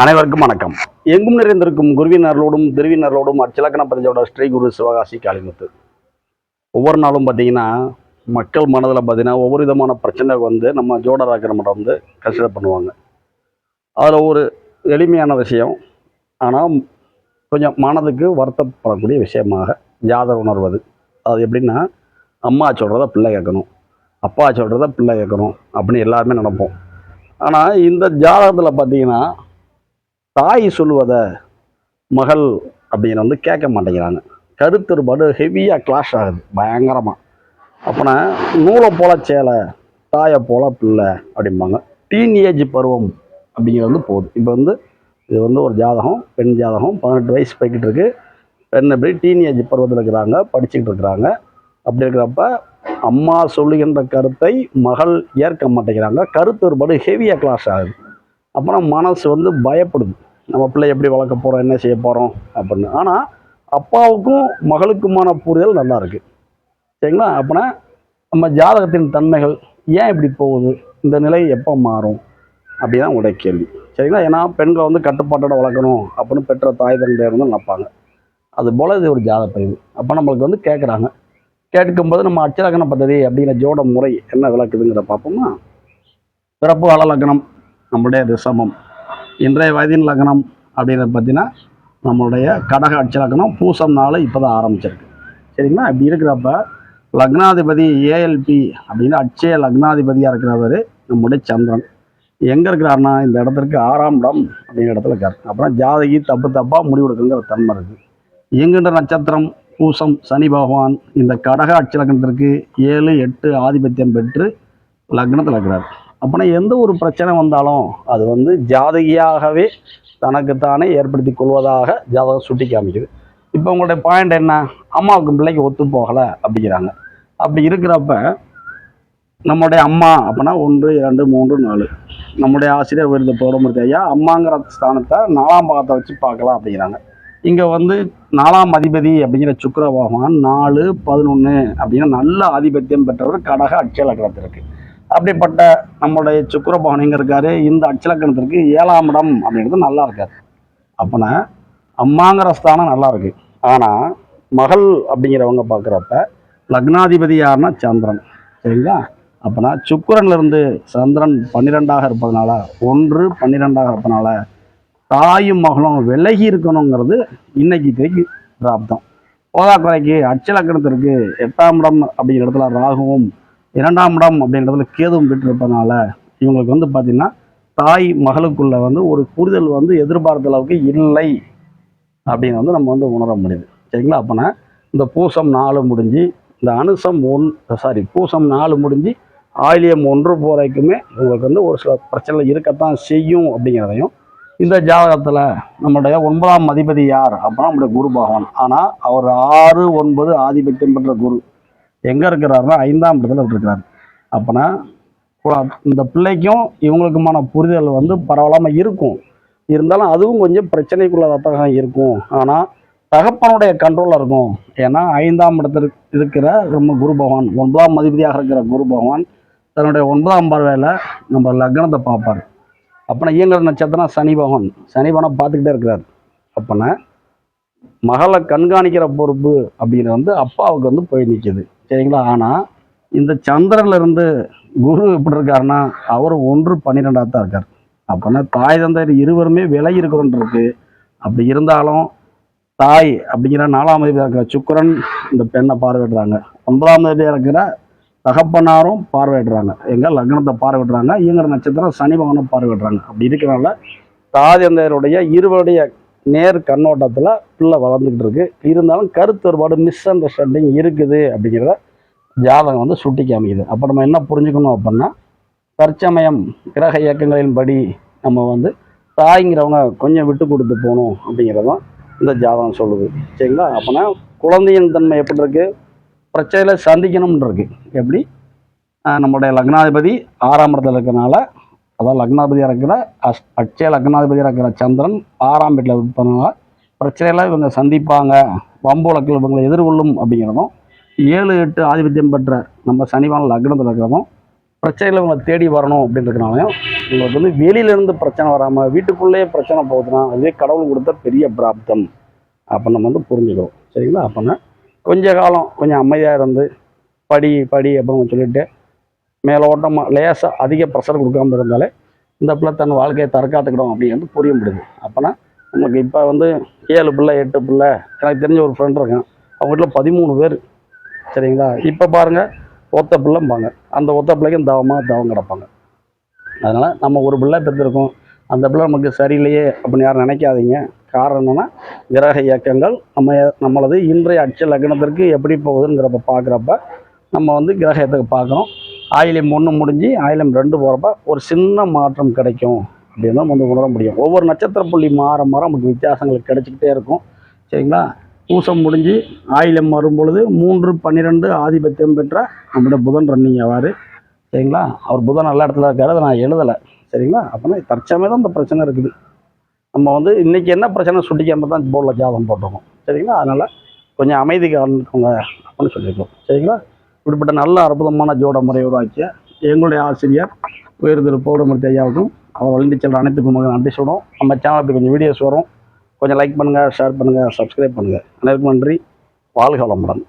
அனைவருக்கும் வணக்கம். எங்கும் நிறைந்திருக்கும் குருவினர்களோடும் திருவினர்களோடும் அச்சலக்கண பதிஞ்சோட ஸ்ரீ குரு சிவகாசி காளிமுத்து. ஒவ்வொரு நாளும் பார்த்தீங்கன்னா மக்கள் மனதில் பார்த்தீங்கன்னா ஒவ்வொரு விதமான பிரச்சனை வந்து நம்ம ஜோடராக்கிற வந்து கன்சிடர் பண்ணுவாங்க. அதில் ஒரு எளிமையான விஷயம். ஆனால் கொஞ்சம் மனதுக்கு வருத்தப்படக்கூடிய விஷயமாக ஜாதக உணர்வது. அது எப்படின்னா அம்மா சொல்கிறத பிள்ளை கேட்கணும். அப்பா சொல்கிறத பிள்ளை கேட்கணும் அப்படின்னு எல்லாருமே நினப்போம். ஆனால் இந்த ஜாதகத்தில் பார்த்தீங்கன்னா தாய் சொல்லுவதை மகள் அப்படின்னு வந்து கேட்க மாட்டேங்கிறாங்க. கருத்துருபாடு ஹெவியாக கிளாஷ் ஆகுது பயங்கரமாக அப்போனா நூலை போல சேலை தாயை போல பிள்ளை அப்படிம்பாங்க. டீனேஜ் பருவம் அப்படிங்கிறது வந்து போகுது. இப்போ வந்து இது வந்து ஒரு ஜாதகம் பெண் ஜாதகம் பதினெட்டு வயசு போய்கிட்டு இருக்கு. பெண் எப்படி டீனேஜ் பருவத்தில் இருக்கிறாங்க படிச்சுக்கிட்டு இருக்கிறாங்க. அப்படி இருக்கிறப்ப அம்மா சொல்லுகின்ற கருத்தை மகள் ஏற்க மாட்டேங்கிறாங்க. கருத்து ஒருபாடு ஹெவியாக கிளாஸ் ஆகுது. அப்போனா மனசு வந்து பயப்படுது. நம்ம பிள்ளை எப்படி வளர்க்க போகிறோம் என்ன செய்ய போகிறோம் அப்படின்னு. ஆனால் அப்பாவுக்கும் மகளுக்குமான புரிதல் நல்லா இருக்குது சரிங்களா? அப்போனா நம்ம ஜாதகத்தின் தன்மைகள் ஏன் இப்படி போகுது? இந்த நிலை எப்போ மாறும்? அப்படி தான் உடைய கேள்வி. சரிங்களா? ஏன்னா பெண்களை வந்து கட்டுப்பாட்டோட வளர்க்கணும் அப்படின்னு பெற்ற தாய் தந்தையர் வந்து நினைப்பாங்க. அது போல் இது ஒரு ஜாத பதிவு. அப்போ நம்மளுக்கு வந்து கேட்குறாங்க. கேட்கும்போது நம்ம அச்சலக்கண பദ്ധதி அப்படிங்கிற ஜோட முறை என்ன விளக்குதுங்கிற பார்ப்போம்னா பிறப்பு அலலக்கணம் நம்முடைய ரிஷபம் இன்றைய வயதின் லக்னம் அப்படிங்கிறத பார்த்தீங்கன்னா நம்மளுடைய கடக அட்ச லக்னம் பூசம் நாள் இப்போ தான் ஆரம்பிச்சிருக்கு. சரிங்களா? இப்படி இருக்கிறப்ப லக்னாதிபதி ஏஎல்பி அப்படின்னு அட்சய லக்னாதிபதியாக இருக்கிறவர் நம்முடைய சந்திரன். எங்கே இருக்கிறாருன்னா இந்த இடத்திற்கு ஆறாம் இடம் அப்படிங்கிற இடத்துல இருக்கார். அப்புறம் ஜாதகி தப்பு தப்பாக முடிவெடுக்குங்கிற தன்மை இருக்குது இயங்குகின்ற நட்சத்திரம் பூசம் சனி பகவான் இந்த கடக அட்சலக்கணத்திற்கு ஏழு எட்டு ஆதிபத்தியம் பெற்று லக்னத்தில் இருக்கிறார். அப்போனா எந்த ஒரு பிரச்சனை வந்தாலும் அது வந்து ஜாதகியாகவே தனக்குத்தானே ஏற்படுத்தி கொள்வதாக ஜாதகம் சுட்டி காமிக்குது இப்போ உங்களுடைய பாயிண்ட் என்ன? அம்மாவுக்கு பிள்ளைக்கு ஒத்து போகலை அப்படிங்கிறாங்க. அப்படி இருக்கிறப்ப நம்முடைய அம்மா அப்படின்னா ஒன்று இரண்டு மூன்று நாலு. நம்முடைய ஆசிரியர் விருது பௌரமூர்த்தி ஐயா அம்மாங்கிற ஸ்தானத்தை நாலாம் பாகத்தை வச்சு பார்க்கலாம் அப்படிங்கிறாங்க. இங்கே வந்து நாலாம் அதிபதி அப்படிங்கிற சுக்கர பகவான் நாலு பதினொன்று அப்படின்னா நல்ல ஆதிபத்தியம் பெற்றவர் கடக அட்சலக்கணத்திற்கு அப்படிப்பட்ட நம்முடைய சுக்கர பவனிங்க எங்கே இருக்காரு இந்த அட்சலக்கணத்திற்கு ஏழாம் இடம் அப்படிங்கிறது நல்லா இருக்காரு. அப்போனா அம்மாங்கிற ஸ்தானம் நல்லா இருக்கு. ஆனால் மகள் அப்படிங்கிறவங்க பார்க்குறப்ப லக்னாதிபதி யாருன்னா சந்திரன். சரிங்களா? அப்போனா சுக்கரன்லேருந்து சந்திரன் பன்னிரெண்டாக இருப்பதனால ஒன்று பன்னிரெண்டாக இருப்பதனால தாயும் மகளும் விலகி இருக்கணுங்கிறது இன்னைக்கு தேக்கி பிராப்தம். போதாக்குறைக்கு அச்சலக்கணத்திற்கு எட்டாம் இடம் அப்படிங்கிற இடத்துல ராகுவும் இரண்டாம் இடம் அப்படின்றதுல கேதும் கேதுவும் பெற்றிருப்பதனால இவங்களுக்கு வந்து பார்த்திங்கன்னா தாய் மகளுக்குள்ள வந்து ஒரு புரிதல் வந்து எதிர்பார்த்த அளவுக்கு இல்லை அப்படின்னு வந்து நம்ம வந்து உணர முடியுது. சரிங்களா? அப்போனா இந்த பூசம் நாலு முடிஞ்சு இந்த அனுசம் ஒன் சாரி பூசம் நாலு முடிஞ்சு ஆயிலியம் ஒன்று போதைக்குமே உங்களுக்கு வந்து ஒரு சில பிரச்சனை இருக்கத்தான் செய்யும் அப்படிங்கிறதையும் இந்த ஜாதகத்தில் நம்மளுடைய ஒன்பதாம் அதிபதி யார்? அப்படின்னா நம்முடைய குரு பகவான். ஆனால் அவர் ஆறு ஒன்பது ஆதிபத்தியம் பெற்ற குரு. எங்கே இருக்கிறாருன்னா ஐந்தாம் இடத்துல இருக்கிறார் அப்போனா இந்த பிள்ளைக்கும் இவங்களுக்குமான புரிதல் வந்து பரவலாமல் இருக்கும். இருந்தாலும் அதுவும் கொஞ்சம் பிரச்சனைக்குள்ளதாக இருக்கும். ஆனால் தகப்பனுடைய கண்ட்ரோலில் இருக்கும். ஏன்னா ஐந்தாம் இடத்தில் இருக்கிற நம்ம குரு பகவான் ஒன்பதாம் அதிபதியாக இருக்கிற குரு பகவான் தன்னுடைய ஒன்பதாம் பார்வையில் நம்ம லக்னத்தை பார்ப்பார். அப்போனா இயங்குற நட்சத்திரம் சனி பகவான். சனி பகவான் பார்த்துக்கிட்டே இருக்கிறார். அப்போனா மகளை கண்காணிக்கிற பொறுப்பு அப்படின்னு வந்து அப்பாவுக்கு வந்து போய் நிற்கிது சரிங்களா? ஆனால் இந்த சந்திரன்லேருந்து குரு எப்படி இருக்காருன்னா அவர் ஒன்று பன்னிரெண்டாக தான் இருக்கார். அப்போனா தாய் தந்தையர் இருவருமே விலகி இருக்கிறோன்னு இருக்கு. அப்படி இருந்தாலும் தாய் அப்படிங்கிற நாலாம் அதிபதியாக இருக்கிற சுக்கிரன் இந்த பெண்ணை பார்வையிடுறாங்க. ஒன்பதாம் தேதியாக இருக்கிற தகப்பனாரும் பார்வையிடுறாங்க. எங்கே லக்னத்தை பார்வையிடுறாங்க. இயங்குற நட்சத்திரம் சனி பகவானை பார்வையிடுறாங்க. அப்படி இருக்கிறனால தாய் தந்தையருடைய இருவருடைய நேர் கண்ணோட்டத்தில் பிள்ளை வளர்ந்துக்கிட்டு இருக்கு. இருந்தாலும் கருத்து வேறுபாடு மிஸ் அண்டர்ஸ்டாண்டிங் இருக்குது அப்படிங்கிறத ஜாதகம் வந்து சுட்டி காமிக்குது. அப்போ நம்ம என்ன புரிஞ்சுக்கணும் அப்படின்னா தற்சமயம் கிரக இயக்கங்களின் படி நம்ம வந்து தாய்ங்கிறவங்க கொஞ்சம் விட்டு கொடுத்து போகணும் அப்படிங்கிறதான் இந்த ஜாதகம் சொல்லுது. சரிங்களா? அப்போனா குழந்தையின் தன்மை எப்படி இருக்குது பிரச்சனையில் சந்திக்கணும்னு இருக்குது எப்படி? நம்மளுடைய நம்முடைய லக்னாதிபதி ஆறாம் இடத்துல இருக்கிறனால அதாவது லக்னாதிபதியாக இருக்கிற அஸ் அட்சய லக்னாதிபதியாக இருக்கிற சந்திரன் ஆறாம் வீட்டில் இருப்பதனால பிரச்சனையெல்லாம் இவங்க சந்திப்பாங்க. வம்பு வழக்கில் இவங்களை எதிர்கொள்ளும் அப்படிங்கிறதும் ஏழு எட்டு ஆதிபத்தியம் பெற்ற நம்ம சனிவான லக்னத்தில் இருக்கிறதும் பிரச்சனைகள் உங்களை தேடி வரணும் அப்படின்றதுனாலையும் இவங்களுக்கு வந்து வெளியிலேருந்து பிரச்சனை வராமல் வீட்டுக்குள்ளேயே பிரச்சனை போகுதுன்னா அதுவே கடவுள் கொடுத்த பெரிய பிராப்தம். அப்போ நம்ம வந்து புரிஞ்சுக்கிறோம். சரிங்களா? அப்போனா கொஞ்ச காலம் கொஞ்சம் அமைதியாக இருந்து படி படி அப்படின்னு சொல்லிட்டு மேலோட்டமாக லேசாக அதிக ப்ரெஷர் கொடுக்காம இருந்தாலே இந்த பிள்ளை தன் வாழ்க்கையை தற்காத்துக்கிடும் அப்படிங்கிறது புரிய முடியுது அப்போனா நமக்கு இப்போ வந்து ஏழு பிள்ளை எட்டு பிள்ளை எனக்கு தெரிஞ்ச ஒரு ஃப்ரெண்ட் இருக்கேன். அவங்க வீட்டில் பதிமூணு பேர். சரிங்களா? இப்போ பாருங்கள் ஒத்த பிள்ளைம்பாங்க. அந்த ஒத்த பிள்ளைக்கும் தவமாக தவம் கிடப்பாங்க. அதனால் நம்ம ஒரு பிள்ளை பெற்றிருக்கோம். அந்த பிள்ளை நமக்கு சரியில்லையே அப்படின்னு யாரும் நினைக்காதீங்க. காரணம் என்னென்னா கிரக இயக்கங்கள் நம்ம நம்மளது இன்றைய அட்ச லக்னத்திற்கு எப்படி போகுதுங்கிறப்ப பார்க்குறப்ப நம்ம வந்து கிரகத்துக்கு பார்க்குறோம். ஆயிலம் ஒன்று முடிஞ்சு ஆயிலம் ரெண்டு போகிறப்ப ஒரு சின்ன மாற்றம் கிடைக்கும். அப்படின்னு தான் வந்து உணர முடியும். ஒவ்வொரு நட்சத்திர புள்ளி மாற மாற நமக்கு வித்தியாசங்கள் கிடைச்சிக்கிட்டே இருக்கும். சரிங்களா? பூசம் முடிஞ்சு ஆயிலம் வரும் பொழுது மூன்று பன்னிரெண்டு ஆதிபத்தியம் பெற்ற நம்முடைய புதன் ரன்னிங் ஆவார். சரிங்களா? அவர் புதன் நல்ல இடத்துல இருக்காரு அதை நான் எழுதலை. சரிங்களா? அப்போனா தற்சமே தான் இந்த பிரச்சனை இருக்குது. நம்ம வந்து இன்றைக்கி என்ன பிரச்சனை சுட்டிக்காமல் தான் போர்டில் ஜாதகம் போட்டிருக்கோம். சரிங்களா? அதனால் கொஞ்சம் அமைதி காரணம் அப்படின்னு சொல்லியிருக்கோம். சரிங்களா? இப்படிப்பட்ட நல்ல அற்புதமான ஜோட முறை உருவாக்கிய எங்களுடைய ஆசிரியர் உயர் திரு பௌடமூர்த்தி ஐயாவுக்கும் அவர் வளர்ந்து செல்ற அனைத்துக்கும் மிக நன்றி சொல்கிறோம் நம்ம சேனலுக்கு கொஞ்சம் வீடியோஸ் வரும். கொஞ்சம் லைக் பண்ணுங்கள் ஷேர் பண்ணுங்கள் சப்ஸ்கிரைப் பண்ணுங்கள் அனைவருக்கும் நன்றி. வாழ்க வளமுடன்.